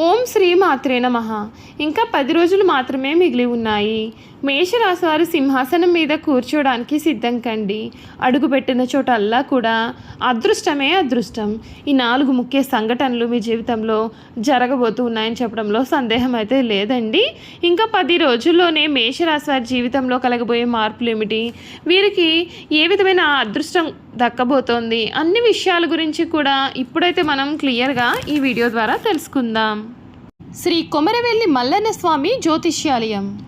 ఓం శ్రీ మాత్రే నమ. ఇంకా పది రోజులు మాత్రమే మిగిలి ఉన్నాయి. మేషరాశి వారు సింహాసనం మీద కూర్చోడానికి సిద్ధం కండి. అడుగుపెట్టిన చోటల్లా కూడా అదృష్టమే అదృష్టం. ఈ నాలుగు ముఖ్య సంఘటనలు మీ జీవితంలో జరగబోతూ ఉన్నాయని చెప్పడంలో సందేహం అయితే లేదండి. ఇంకా పది రోజుల్లోనే మేషరాశి వారి జీవితంలో కలగబోయే మార్పులు ఏమిటి? వీరికి ఏ విధమైన అదృష్టం దక్కబోతోంది? అన్ని విషయాల గురించి కూడా ఇప్పుడైతే మనం క్లియర్గా ఈ వీడియో ద్వారా తెలుసుకుందాం. శ్రీ కొమరవెల్లి మల్లన్న స్వామి జ్యోతిష్యాలయం.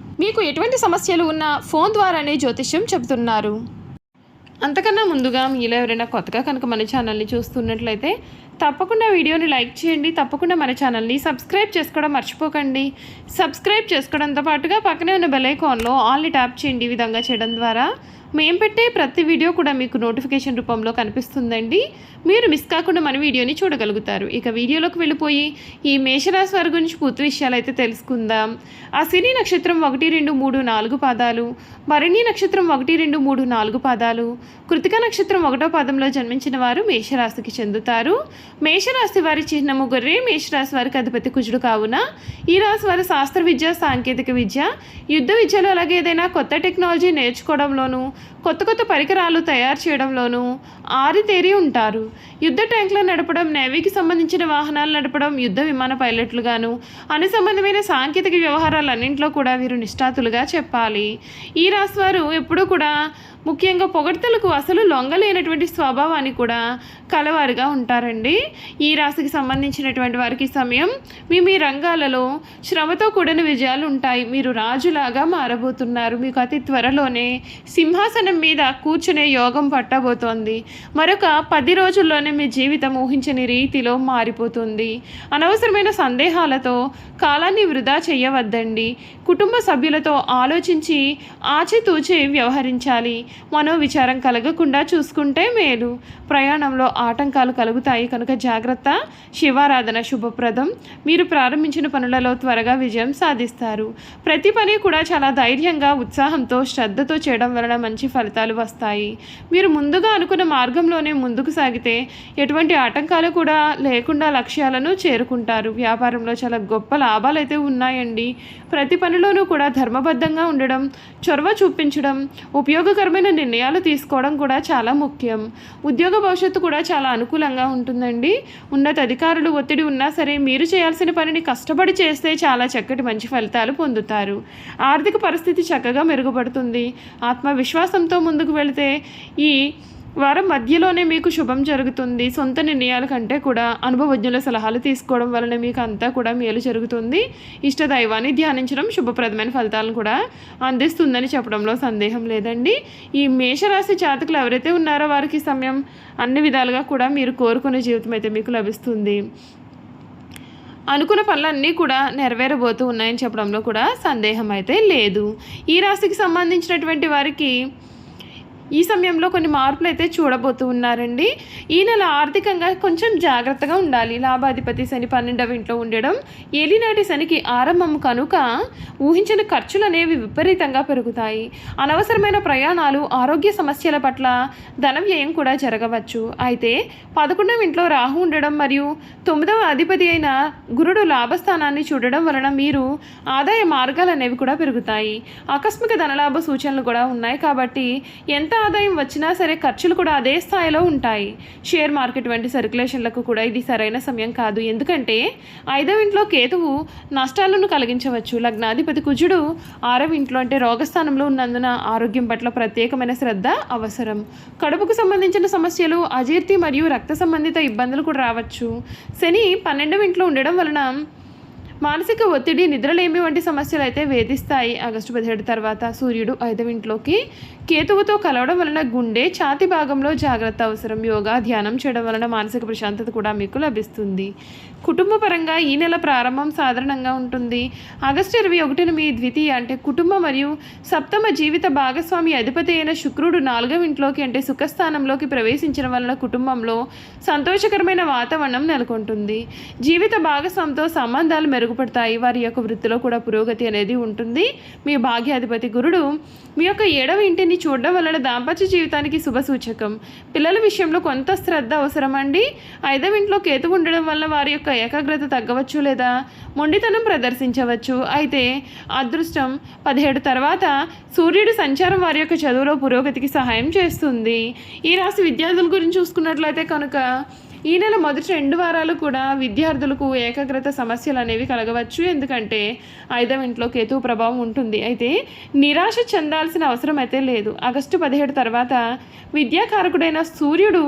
మీకు ఎటువంటి సమస్యలు ఉన్నా ఫోన్ ద్వారానే జ్యోతిష్యం చెబుతున్నారు. అంతకన్నా ముందుగా మీలో ఎవరైనా కొత్తగా కనుక మన ఛానల్ని చూస్తున్నట్లయితే తప్పకుండా వీడియోని లైక్ చేయండి తప్పకుండా మన ఛానల్ని సబ్స్క్రైబ్ చేసుకోవడం మర్చిపోకండి. సబ్స్క్రైబ్ చేసుకోవడంతో పాటుగా పక్కనే ఉన్న బెల్ ఐకాన్లో ఆల్ని ట్యాప్ చేయండి ఈ విధంగా చేయడం ద్వారా. మేము పెట్టే ప్రతి వీడియో కూడా మీకు నోటిఫికేషన్ రూపంలో కనిపిస్తుందండి. మీరు మిస్ కాకుండా మన వీడియోని చూడగలుగుతారు. ఇక వీడియోలోకి వెళ్ళిపోయి ఈ మేషరాశి వారి గురించి పూర్తి విషయాలు అయితే తెలుసుకుందాం. ఆ శని నక్షత్రం ఒకటి రెండు మూడు నాలుగు పాదాలు భరణి నక్షత్రం ఒకటి రెండు మూడు నాలుగు పాదాలు కృతిక నక్షత్రం ఒకటో పాదంలో జన్మించిన వారు మేషరాశికి చెందుతారు. మేషరాశి వారి చిహ్నము గొర్రె మేషరాశి వారికి అధిపతి కుజుడు కావున ఈ రాశి వారి శాస్త్ర విద్య సాంకేతిక విద్య యుద్ధ విద్యలో అలాగే ఏదైనా కొత్త టెక్నాలజీ నేర్చుకోవడంలోనూ కొత్త కొత్త పరికరాలు తయారు చేయడంలోనూ ఆరితేరి ఉంటారు. యుద్ధ ట్యాంకులు నడపడం నేవీకి సంబంధించిన వాహనాలు నడపడం యుద్ధ విమాన పైలట్లుగాను అనుసంబంధమైన సంబంధమైన సాంకేతిక వ్యవహారాలన్నింటిలో కూడా వీరు నిష్ఠాతులుగా చెప్పాలి. ఈ రాశి వారు ఎప్పుడూ కూడా ముఖ్యంగా పొగడ్తలకు అసలు లొంగలేనటువంటి స్వభావాన్ని కూడా కలవారుగా ఉంటారండి. ఈ రాశికి సంబంధించినటువంటి వారికి సమయం మీ మీ రంగాలలో శ్రమతో కూడిన విజయాలు ఉంటాయి. మీరు రాజులాగా మారబోతున్నారు. మీకు అతి త్వరలోనే సింహాసనం మీద కూర్చునే యోగం పట్టబోతోంది. మరొక పది రోజుల్లోనే మీ జీవితం ఊహించని రీతిలో మారిపోతుంది. అనవసరమైన సందేహాలతో కాలాన్ని వృధా చేయవద్దండి. కుటుంబ సభ్యులతో ఆలోచించి ఆచితూచి వ్యవహరించాలి. మనోవిచారం కలగకుండా చూసుకుంటే మేలు. ప్రయాణంలో ఆటంకాలు కలుగుతాయి. కనుక జాగ్రత్త. శివారాధన శుభప్రదం. మీరు ప్రారంభించిన పనులలో త్వరగా విజయం సాధిస్తారు. ప్రతి పని కూడా చాలా ధైర్యంగా ఉత్సాహంతో శ్రద్ధతో చేయడం వలన మంచి ఫలితాలు వస్తాయి. మీరు ముందుగా అనుకున్న మార్గంలోనే ముందుకు సాగితే ఎటువంటి ఆటంకాలు కూడా లేకుండా లక్ష్యాలను చేరుకుంటారు. వ్యాపారంలో చాలా గొప్ప లాభాలు అయితే ఉన్నాయండి. ప్రతి పనిలోనూ కూడా ధర్మబద్ధంగా ఉండడం చొరవ చూపించడం ఉపయోగకరమైన నిర్ణయాలు తీసుకోవడం కూడా చాలా ముఖ్యం. ఉద్యోగ భవిష్యత్తు కూడా చాలా అనుకూలంగా ఉంటుందండి. ఉన్నత అధికారులు ఒత్తిడి ఉన్నా సరే మీరు చేయాల్సిన పనిని కష్టపడి చేస్తే చాలా చక్కటి మంచి ఫలితాలు పొందుతారు. ఆర్థిక పరిస్థితి చక్కగా మెరుగుపడుతుంది. ఆత్మవిశ్వాసంతో ముందుకు వెళితే ఈ వారం మధ్యలోనే మీకు శుభం జరుగుతుంది. సొంత నిర్ణయాల కంటే కూడా అనుభవజ్ఞుల సలహాలు తీసుకోవడం వలన మీకు అంతా కూడా మేలు జరుగుతుంది. ఇష్ట దైవాన్ని ధ్యానించడం శుభప్రదమైన ఫలితాలను కూడా అందిస్తుందని చెప్పడంలో సందేహం లేదండి. ఈ మేషరాశి జాతకులు ఎవరైతే ఉన్నారో వారికి సమయం అన్ని విధాలుగా కూడా మీరు కోరుకునే జీవితం అయితే మీకు లభిస్తుంది. అనుకున్న పనులన్నీ కూడా నెరవేరబోతూ ఉన్నాయని చెప్పడంలో కూడా సందేహం అయితే లేదు. ఈ రాశికి సంబంధించినటువంటి వారికి ఈ సమయంలో కొన్ని మార్పులు అయితే చూడబోతూ ఉన్నారండి. ఈ నెల ఆర్థికంగా కొంచెం జాగ్రత్తగా ఉండాలి. లాభాధిపతి శని పన్నెండవ ఇంట్లో ఉండడం ఏలినాటి శనికి ఆరంభం కనుక ఊహించిన ఖర్చులు అనేవి విపరీతంగా పెరుగుతాయి. అనవసరమైన ప్రయాణాలు ఆరోగ్య సమస్యల పట్ల ధన వ్యయం కూడా జరగవచ్చు. అయితే పదకొండవ ఇంట్లో రాహు ఉండడం మరియు తొమ్మిదవ అధిపతి అయిన గురుడు లాభస్థానాన్ని చూడడం వలన మీరు ఆదాయ మార్గాలు అనేవి కూడా పెరుగుతాయి. ఆకస్మిక ధనలాభ సూచనలు కూడా ఉన్నాయి కాబట్టి ఎంత ఆదాయం వచ్చినా సరే ఖర్చులు కూడా అదే స్థాయిలో ఉంటాయి. షేర్ మార్కెట్ వంటి సర్క్యులేషన్లకు కూడా ఇది సరైన సమయం కాదు. ఎందుకంటే ఐదవ ఇంట్లో కేతువు నష్టాలను కలిగించవచ్చు. లగ్నాధిపతి కుజుడు ఆరవ ఇంట్లో అంటే రోగస్థానంలో ఉన్నందున ఆరోగ్యం పట్ల ప్రత్యేకమైన శ్రద్ధ అవసరం. కడుపుకు సంబంధించిన సమస్యలు అజీర్తి మరియు రక్త సంబంధిత ఇబ్బందులు కూడా రావచ్చు. శని పన్నెండవ ఇంట్లో ఉండడం వలన మానసిక ఒత్తిడి నిద్రలేమి వంటి సమస్యలు అయితే వేధిస్తాయి. ఆగస్టు పదిహేడు తర్వాత సూర్యుడు ఐదవ ఇంట్లోకి కేతువుతో కలవడం వలన గుండె ఛాతి భాగంలో జాగ్రత్త అవసరం. యోగా ధ్యానం చేయడం వలన మానసిక ప్రశాంతత కూడా మీకు లభిస్తుంది. కుటుంబపరంగా ఈ నెల ప్రారంభం సాధారణంగా ఉంటుంది. ఆగస్టు ఇరవై ఒకటిన మీ ద్వితీయ అంటే కుటుంబ మరియు సప్తమ జీవిత భాగస్వామి అధిపతి అయిన శుక్రుడు నాలుగవ ఇంట్లోకి అంటే సుఖస్థానంలోకి ప్రవేశించడం వలన కుటుంబంలో సంతోషకరమైన వాతావరణం నెలకొంటుంది. జీవిత భాగస్వామితో సంబంధాలు మెరుగుపడతాయి. వారి యొక్క వృత్తిలో కూడా పురోగతి అనేది ఉంటుంది. మీ భాగ్యాధిపతి గురుడు మీ యొక్క ఏడవ ఇంటిని చూడడం వలన దాంపత్య జీవితానికి శుభ సూచకం. పిల్లల విషయంలో కొంత శ్రద్ధ అవసరమండి. ఐదవ ఇంట్లో కేతు ఉండడం వల్ల వారి యొక్క ఏకాగ్రత తగ్గవచ్చు లేదా మొండితనం ప్రదర్శించవచ్చు. అయితే అదృష్టం పదిహేడు తర్వాత సూర్యుడి సంచారం వారి యొక్క చదువులో పురోగతికి సహాయం చేస్తుంది. ఈ రాశి విద్యార్థుల గురించి చూసుకున్నట్లయితే కనుక ఈ నెల మొదటి రెండు వారాలు కూడా విద్యార్థులకు ఏకాగ్రత సమస్యలు అనేవి కలగవచ్చు. ఎందుకంటే ఐదవ ఇంట్లో కేతు ప్రభావం ఉంటుంది. అయితే నిరాశ చెందాల్సిన అవసరం అయితే లేదు. ఆగస్టు పదిహేడు తర్వాత విద్యాకారకుడైన సూర్యుడు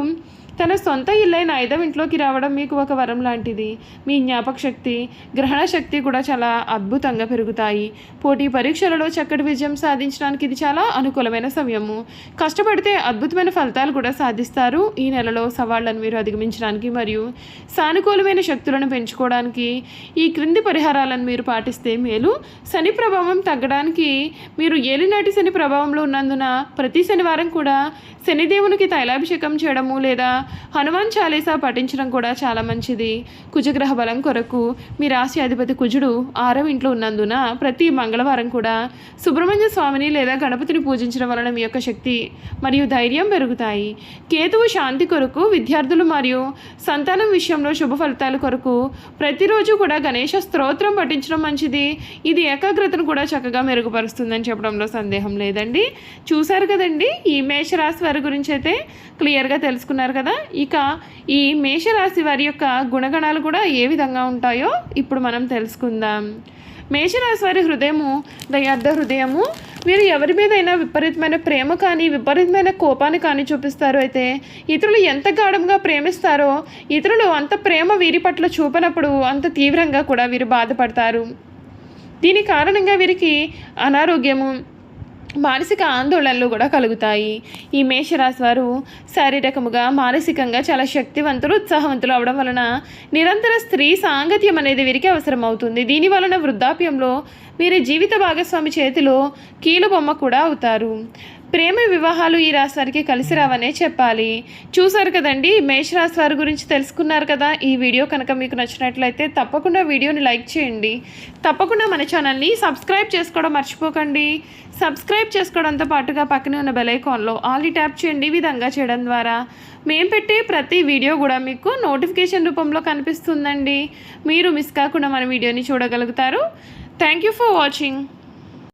తన సొంత ఇల్లైన ఐదవ ఇంట్లోకి రావడం మీకు ఒక వరం లాంటిది. మీ జ్ఞాపక శక్తి గ్రహణ శక్తి కూడా చాలా అద్భుతంగా పెరుగుతాయి. పోటీ పరీక్షలలో చక్కటి విజయం సాధించడానికి ఇది చాలా అనుకూలమైన సమయము. కష్టపడితే అద్భుతమైన ఫలితాలు కూడా సాధిస్తారు. ఈ నెలలో సవాళ్ళను మీరు అధిగమించడానికి మరియు సానుకూలమైన శక్తులను పెంచుకోవడానికి ఈ క్రింది పరిహారాలను మీరు పాటిస్తే మేలు. శని ప్రభావం తగ్గడానికి మీరు ఏలినాటి శని ప్రభావంలో ఉన్నందున ప్రతి శనివారం కూడా శనిదేవునికి తైలాభిషేకం చేయడము లేదా హనుమాన్ చాలీసా పఠించడం కూడా చాలా మంచిది. కుజగ్రహ బలం కొరకు మీ రాశి అధిపతి కుజుడు ఆరవ ఇంట్లో ఉన్నందున ప్రతి మంగళవారం కూడా సుబ్రహ్మణ్య స్వామిని లేదా గణపతిని పూజించడం వలన మీ యొక్క శక్తి మరియు ధైర్యం పెరుగుతాయి. కేతువు శాంతి కొరకు విద్యార్థులు మరియు సంతానం విషయంలో శుభ ఫలితాల కొరకు ప్రతిరోజు కూడా గణేష స్తోత్రం పఠించడం మంచిది. ఇది ఏకాగ్రతను కూడా చక్కగా మెరుగుపరుస్తుందని చెప్పడంలో సందేహం లేదండి. చూశారు కదండి? ఈ మేషరాశి వారి గురించి అయితే క్లియర్గా తెలుసుకున్నారు కదా? ఇక ఈ మేషరాశి వారి యొక్క గుణగణాలు కూడా ఏ విధంగా ఉంటాయో ఇప్పుడు మనం తెలుసుకుందాం. మేషరాశి వారి హృదయము దయార్థ హృదయము. వీరు ఎవరి మీదైనా విపరీతమైన ప్రేమ కానీ విపరీతమైన కోపాన్ని కానీ చూపిస్తారు. అయితే ఇతరులు ఎంత గాఢంగా ప్రేమిస్తారో ఇతరులు అంత ప్రేమ వీరి పట్ల చూపనప్పుడు అంత తీవ్రంగా కూడా వీరు బాధపడతారు. దీని కారణంగా వీరికి అనారోగ్యము మానసిక ఆందోళనలు కూడా కలుగుతాయి. ఈ మేషరాశి వారు శారీరకముగా మానసికంగా చాలా శక్తివంతులు ఉత్సాహవంతులు అవడం వలన నిరంతర స్త్రీ సాంగత్యం అనేది వీరికి అవసరం అవుతుంది దీని వలన వృద్ధాప్యంలో వీరి జీవిత భాగస్వామి చేతిలో కీలుబొమ్మ కూడా అవుతారు. ప్రేమ వివాహాలు ఈ రాశివారికి కలిసి రావనే చెప్పాలి. చూసారు కదండి మేషరాశి వారి గురించి తెలుసుకున్నారు కదా. ఈ వీడియో కనుక మీకు నచ్చినట్లయితే తప్పకుండా వీడియోని లైక్ చేయండి. తప్పకుండా మన ఛానల్ని సబ్స్క్రైబ్ చేసుకోవడం మర్చిపోకండి. సబ్స్క్రైబ్ చేసుకోవడంతో పాటుగా పక్కనే ఉన్న బెలైకాన్లో ఆల్ ట్యాప్ చేయండి ఈ విధంగా చేయడం ద్వారా. మేము పెట్టే ప్రతి వీడియో కూడా మీకు నోటిఫికేషన్ రూపంలో కనిపిస్తుందండి. మీరు మిస్ కాకుండా మన వీడియోని చూడగలుగుతారు. Thank you for watching.